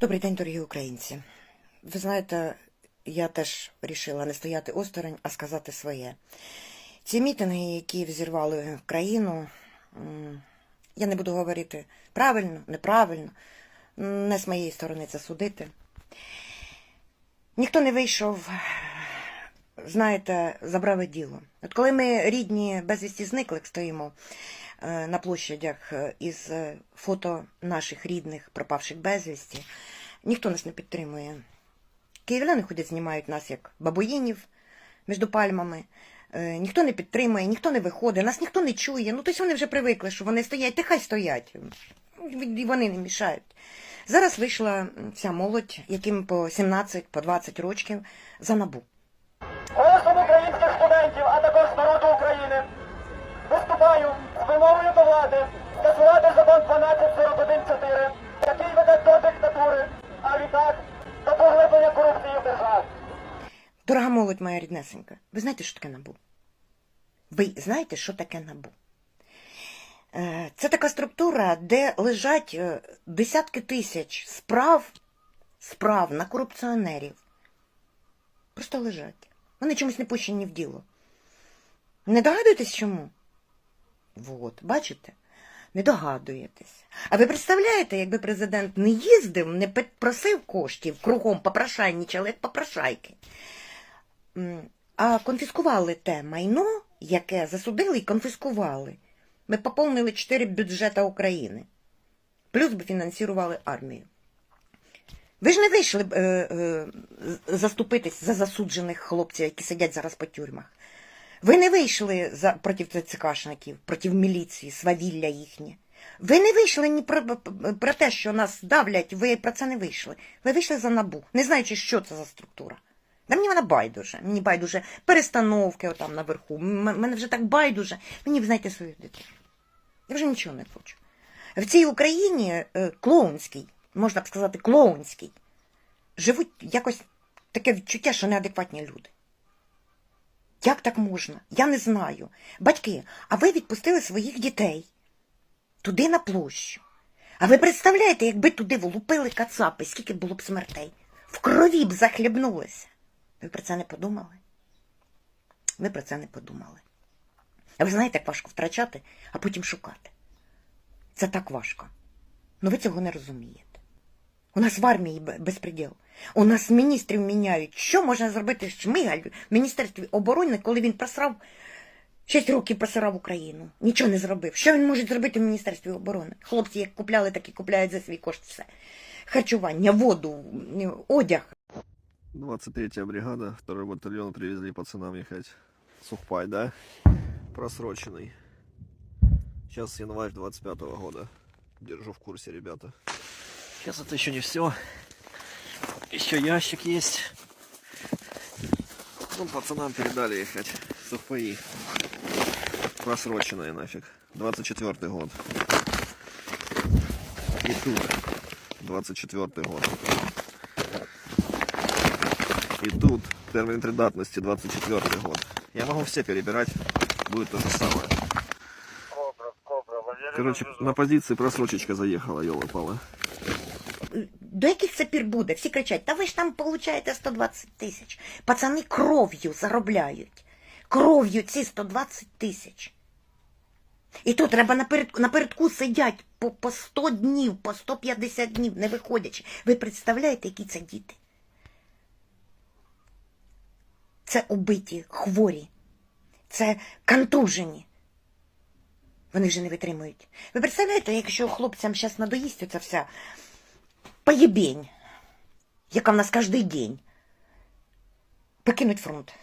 Добрий день, дорогі українці. Ви знаєте, я теж вирішила не стояти осторонь, а сказати своє. Ці мітинги, які взірвали країну, я не буду говорити правильно, неправильно, не з моєї сторони це судити. Ніхто не вийшов, знаєте, за браве діло. От коли ми рідні безвісті зниклих стоїмо на площадях е, із е, фото наших рідних, пропавших безвісті, ніхто нас не підтримує. Київляни ходять, знімають нас як бабуїнів між пальмами. Е, Ніхто не підтримує, ніхто не виходить, нас ніхто не чує. Ну, тобто вони вже привикли, що вони стоять, та хай стоять. І вони не мішають. Зараз вийшла вся молодь, яким по 17, по 20 років, за набу. Голосом українських студентів, а також народу України молодь ви знаєте, що таке набу? Ви знаєте, що таке набу? Е, Це така структура, де лежать е, десятки тисяч справ, справ на корупціонерів. Просто лежать. Вони чомусь не пущені в діло. Не догадуєтесь чому? От, бачите? Не догадуєтесь. А ви представляєте, якби президент не їздив, не просив коштів, кругом попрошайнічали, як попрошайки, а конфіскували те майно, яке засудили і конфіскували. Ми поповнили чотири бюджета України. Плюс би фінансували армію. Ви ж не вийшли б е, е, заступитись за засуджених хлопців, які сидять зараз по тюрмах. Ви не вийшли за, проти ТЦКшників, проти міліції, свавілля їхнє. Ви не вийшли ні про, про те, що нас давлять, ви про це не вийшли. Ви вийшли за набу, не знаючи, що це за структура. Да мені вона байдуже. Мені байдуже перестановки отам наверху. Мене вже так байдуже. Мені б знайти свою дитину. Я вже нічого не хочу. В цій Україні е, клоунській, можна б сказати, клоунській, живуть якось таке відчуття, що неадекватні люди. Як так можна? Я не знаю. Батьки, а ви відпустили своїх дітей туди на площу. А ви представляєте, якби туди влупили кацапи, скільки було б смертей? В крові б захлібнулися. Ви про це не подумали? Ви про це не подумали. А ви знаєте, як важко втрачати, а потім шукати. Це так важко. Ну ви цього не розумієте. У нас в армії бе- безпреділ. У нас міністрів міняють. Що можна зробити Шмигаль в Міністерстві оборони, коли він просрав шість років просрав Україну? Нічого не зробив. Що він може зробити в Міністерстві оборони? Хлопці, як купляли, так і купляють за свій кошт все. Харчування, воду, одяг. 23-я бригада, второй батальон привезли пацанам ехать. Сухпай, да? Просроченный. Сейчас январь 25 года. Держу в курсе, ребята. Сейчас это еще не все. Еще ящик есть. Ну, пацанам передали ехать. Сухпаи. Просроченные нафиг. 24 год. И тут. 24 год. И тут термин придатности 24 год. Я могу все перебирать, будет то же самое. Короче, на позиции просрочечка заехала, ёлы пала. До яких це пір буде? Всі кричать, та ви ж там получаєте 120 тисяч. Пацани кров'ю заробляють. Кров'ю ці 120 тисяч. І тут треба наперед, напередку сидять по, по 100 днів, по 150 днів, не виходячи. Ви представляєте, які це діти? Це убиті, хворі, це контужені. Вони вже не витримують. Ви представляєте, якщо хлопцям зараз надоїсть оця вся поєбень, яка в нас кожен день, покинуть фронт.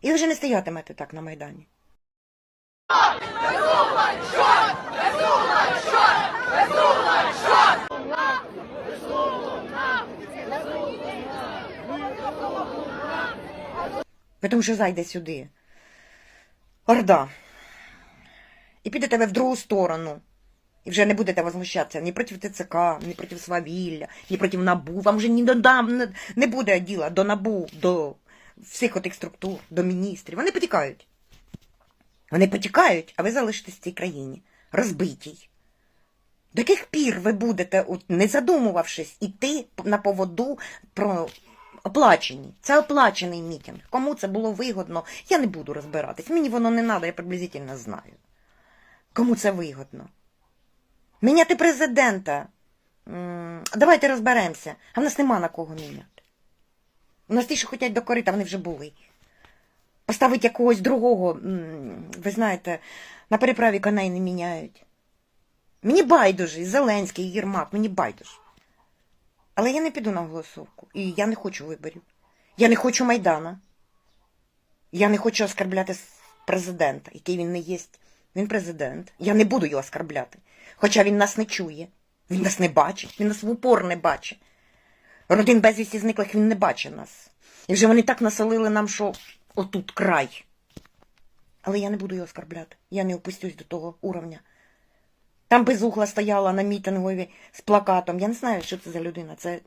І вже не стоятимете так на Майдані. Тому що зайде сюди. Орда. І піде тебе в другу сторону. І вже не будете возмущатися ні проти ТЦК, ні проти Свавілля, ні проти НАБУ. Вам вже ні до не- не буде діла до НАБУ, до всіх отих структур, до міністрів. Вони потікають. Вони потікають, а ви залишитесь в цій країні, розбитій. До яких пір ви будете, не задумувавшись, іти на поводу про оплачені? Це оплачений мітинг. Кому це було вигодно, я не буду розбиратись. Мені воно не треба, я приблизительно знаю. Кому це вигодно? Міняти президента. Давайте розберемося. А в нас нема на кого міняти. У нас ті, що хочуть до корита, вони вже були. Поставити якогось другого, ви знаєте, на переправі коней не міняють. Мені байдуже, Зеленський, і Єрмак, мені байдуже. Але я не піду на голосовку. І я не хочу виборів. Я не хочу Майдана. Я не хочу оскарбляти президента, який він не є. Він президент. Я не буду його оскарбляти. Хоча він нас не чує. Він нас не бачить, він нас в упор не бачить. Родин безвісті зниклих він не бачить нас. І вже вони так насолили нам, що отут край. Але я не буду його оскарбляти. Я не опустюсь до того уровня. Там безухла стояла на мітингові з плакатом. Я не знаю, що це за людина. Це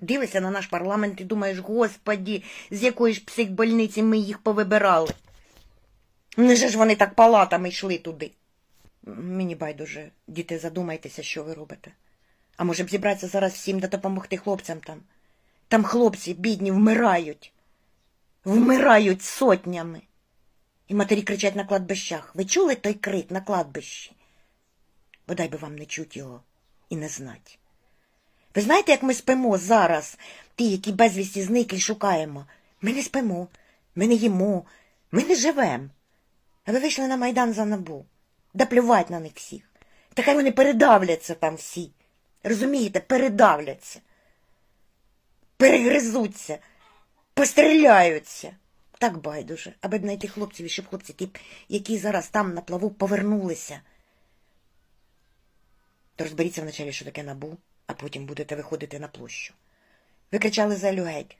дивишся на наш парламент і думаєш, господі, з якої ж психбольниці ми їх повибирали. Не ж вони так палатами йшли туди. Мені байдуже, діти, задумайтеся, що ви робите. А може б зібратися зараз всім да допомогти хлопцям там. Там хлопці, бідні, вмирають. Вмирають сотнями. І матері кричать на кладбищах. Ви чули той крик на кладбищі? Бодай би вам не чуть його і не знать. Ви знаєте, як ми спимо зараз, ті, які безвісті зниклі, шукаємо? Ми не спимо, ми не їмо, ми не живемо. А ви вийшли на Майдан за набу. Да плювать на них всіх. Та хай вони передавляться там всі. Розумієте, передавляться. Перегризуться, постріляються. Так байдуже, аби знайти хлопців, щоб хлопці, ті, які зараз там на плаву, повернулися. То розберіться вначалі, що таке набу, а потім будете виходити на площу. Ви кричали за Елю геть.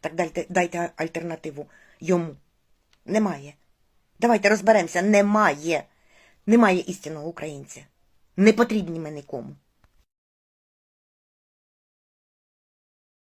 Так дайте, дайте альтернативу йому. Немає. Давайте розберемося. Немає. Немає істинного українця. Не потрібні ми нікому.